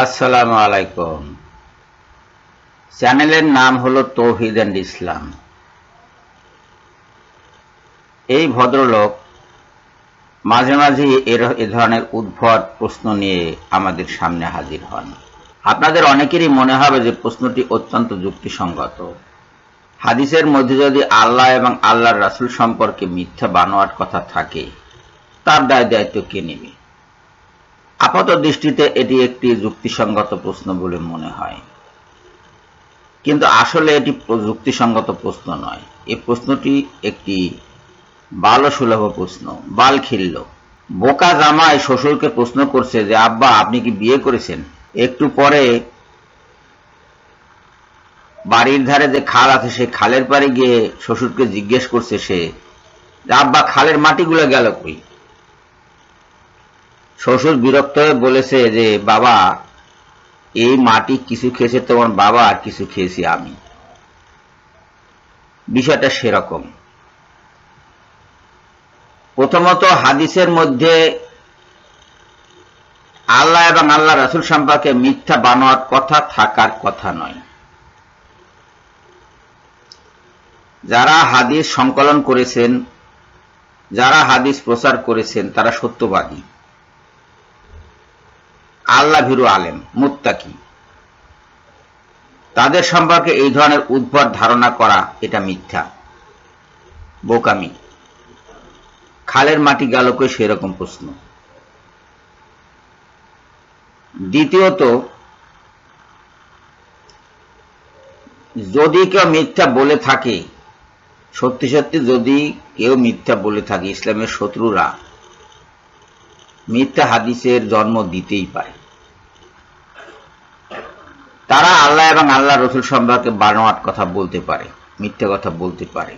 আসসালামু আলাইকুম। চ্যানেলের নাম হলো তৌহিদ অ্যান্ড ইসলাম। এই ভদ্রলোক মাঝে মাঝে এর এ ধরনের উদ্ভট প্রশ্ন নিয়ে আমাদের সামনে হাজির হন। আপনাদের অনেকেরই মনে হবে যে প্রশ্নটি অত্যন্ত যুক্তিসঙ্গত। হাদিসের মধ্যে যদি আল্লাহ এবং আল্লাহর রাসূল সম্পর্কে মিথ্যা বানোয়াট কথা থাকে, তার দায় দায়িত্ব কে নেবে? আপাত দৃষ্টিতে এটি একটি যুক্তিসঙ্গত প্রশ্ন বলে মনে হয়। কিন্তু আসলে এটি যুক্তিসঙ্গত প্রশ্ন নয়। এই প্রশ্নটি একটি বাল সুলভ প্রশ্ন বাল খিল্ল বোকা জামাই শ্বশুরকে প্রশ্ন করছে যে, আব্বা, আপনি কি বিয়ে করেছেন? একটু পরে বাড়ির ধারে যে খাল আছে, সেই খালের পাড়ে গিয়ে শ্বশুরকে জিজ্ঞেস করছে সে, আব্বা, খালের মাটিগুলো গেল কই? শ্বশুর বিরক্ত হয়ে বলেছে যে, বাবা, এই মাটি কিছু খেয়েছে তোমার বাবা আর কিছু খেয়েছি আমি। বিষয়টা সেরকম। প্রথমত হাদিসের মধ্যে আল্লাহ এবং আল্লাহ রাসুল সম্পর্কে মিথ্যা বানোয়ার কথা থাকার কথা নয়। যারা হাদিস সংকলন করেছেন, যারা হাদিস প্রচার করেছেন, তারা সত্যবাদী। আল্লাহ ভীরু আলেম, মুত্তাকি। তাদের সম্পর্কে এই ধরনের উদ্ভট ধারণা করা এটা মিথ্যা, বোকামি। খালের মাটি গেল কই সেরকম প্রশ্ন। দ্বিতীয়ত, যদি কেউ মিথ্যা বলে থাকে, সত্যি সত্যি যদি কেউ মিথ্যা বলে থাকে, ইসলামের শত্রুরা মিথ্যা হাদিসের জন্ম দিতেই পারে। তারা আল্লাহ এবং আল্লাহ রসুল সম্পর্কে বানোয়াট কথা বলতে পারে, মিথ্যা কথা বলতে পারে।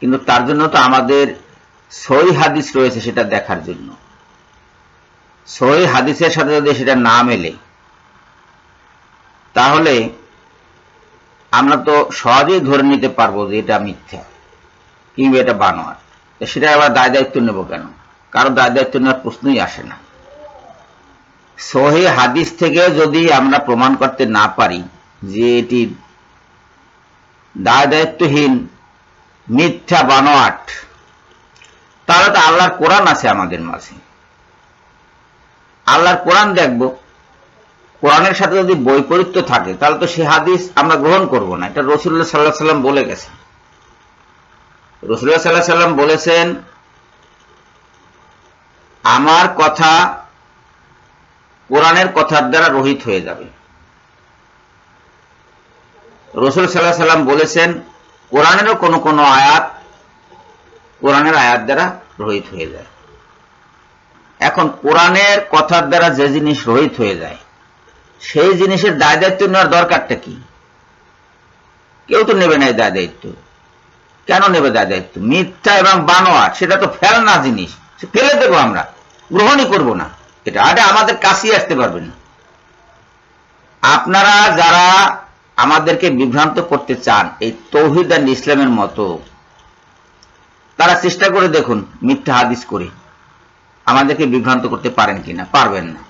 কিন্তু তার জন্য তো আমাদের সই হাদিস রয়েছে সেটা দেখার জন্য। সই হাদিসের সাথে যদি সেটা না মেলে, তাহলে আমরা তো সহজেই ধরে নিতে পারব যে এটা মিথ্যা কিংবা এটা বানোয়াট। তো সেটা আবার দায় দায়িত্ব নেব কেন? কারও দায় দায়িত্ব নেওয়ার প্রশ্নই আসে না। সহি হাদিস থেকে যদি আমরা প্রমাণ করতে না পারি যে এটি দায় দায়িত্বহীন মিথ্যা, বানোয়াট, তাহলে তো আল্লাহর কোরআন আছে আমাদের মাঝে। আল্লাহর কোরআন দেখব। কোরআনের সাথে যদি বৈপরীত্য থাকে, তাহলে তো সে হাদিস আমরা গ্রহণ করব না। এটা রসুল্লাহ সাল্লাহ সাল্লাম বলে গেছেন। রসুল্লাহ সাল্লাহ সাল্লাম বলেছেন আমার কথা কোরআনের কথার দ্বারা রহিত হয়ে যাবে। রসুল সাল্লাহ সাল্লাম বলেছেন, কোরআনেরও কোনো কোনো আয়াত কোরআনের আয়াত দ্বারা রহিত হয়ে যায়। এখন কোরআনের কথার দ্বারা যে জিনিস রহিত হয়ে যায়, সেই জিনিসের দায় দায়িত্ব নেওয়ার দরকারটা কি? কেউ তো নেবে না দায় দায়িত্ব। কেন নেবে দায় দায়িত্ব? মিথ্যা এবং বানোয়াট, সেটা তো ফেলনা জিনিস। ফেলে দেবো আমরা। গ্রহণই করব না। এটা আরে আমাদের কাছেই আসতে পারবেন না। আপনারা যারা আমাদেরকে বিভ্রান্ত করতে চান, এই তৌহিদ অ্যান্ড ইসলামের মতো, তারা চেষ্টা করে দেখুন, মিথ্যা হাদিস করে আমাদেরকে বিভ্রান্ত করতে পারেন কিনা, পারবেন না।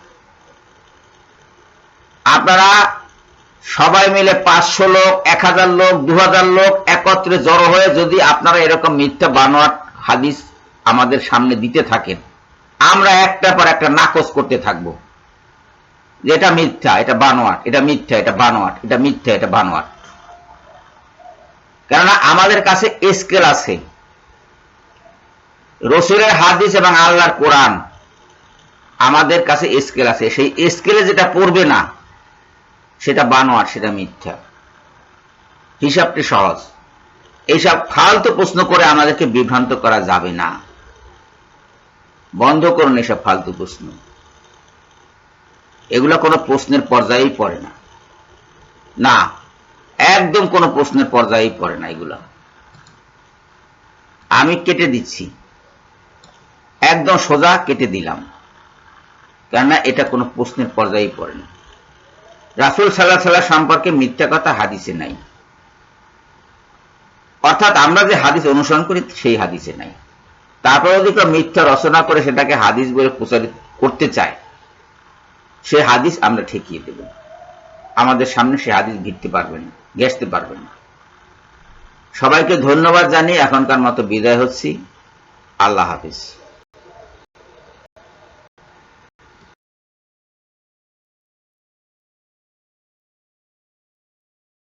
আপনারা সবাই মিলে পাঁচশো লোক, এক হাজার লোক, দু হাজার লোক একত্রে জড়ো হয়ে যদি আপনারা এরকম মিথ্যা বানোয়াট হাদিস আমাদের সামনে দিতে থাকেন। আমরা একটা পর একটা নাকচ করতে থাকব। এটা মিথ্যা, এটা বানোয়াট, এটা মিথ্যা, এটা বানোয়াট, এটা মিথ্যা, এটা বানোয়াট। কেননা আমাদের কাছে স্কেল আছে। রসুলের হাদিস এবং আল্লাহর কোরআন আমাদের কাছে স্কেল আছে। সেই স্কেলে যেটা পড়বে না, সেটা বানোয়াট, সেটা মিথ্যা। হিসাবটি সহজ। এইসব ফালতু প্রশ্ন করে আমাদেরকে বিভ্রান্ত করা যাবে না। বন্ধ করুন এসব ফালতু প্রশ্ন। এগুলো কোনো প্রশ্নের পর্যায়েই পড়ে না। না, একদম কোনো প্রশ্নের পর্যায়েই পড়ে না এগুলো। আমি কেটে দিচ্ছি। একদম সোজা কেটে দিলাম। কেননা এটা কোনো প্রশ্নের পর্যায়েই পড়ে না। রাসুল সাল্লাহ সাল্লাহ সম্পর্কে মিথ্যা কথা হাদিসে নাই। অর্থাৎ আমরা যে হাদিস অনুসরণ করি, সেই হাদিসে নাই। তারপরে যদি কেউ মিথ্যা রচনা করে সেটাকে হাদিস বলে প্রচারিত করতে চায়, সে হাদিস আমরা ঠেকিয়ে দেব। আমাদের সামনে সে হাদিস ভিড়তে পারবে না গেসতে পারবে না। সবাইকে ধন্যবাদ জানিয়ে এখনকার মতো বিদায় হচ্ছি। আল্লাহ হাফিজ।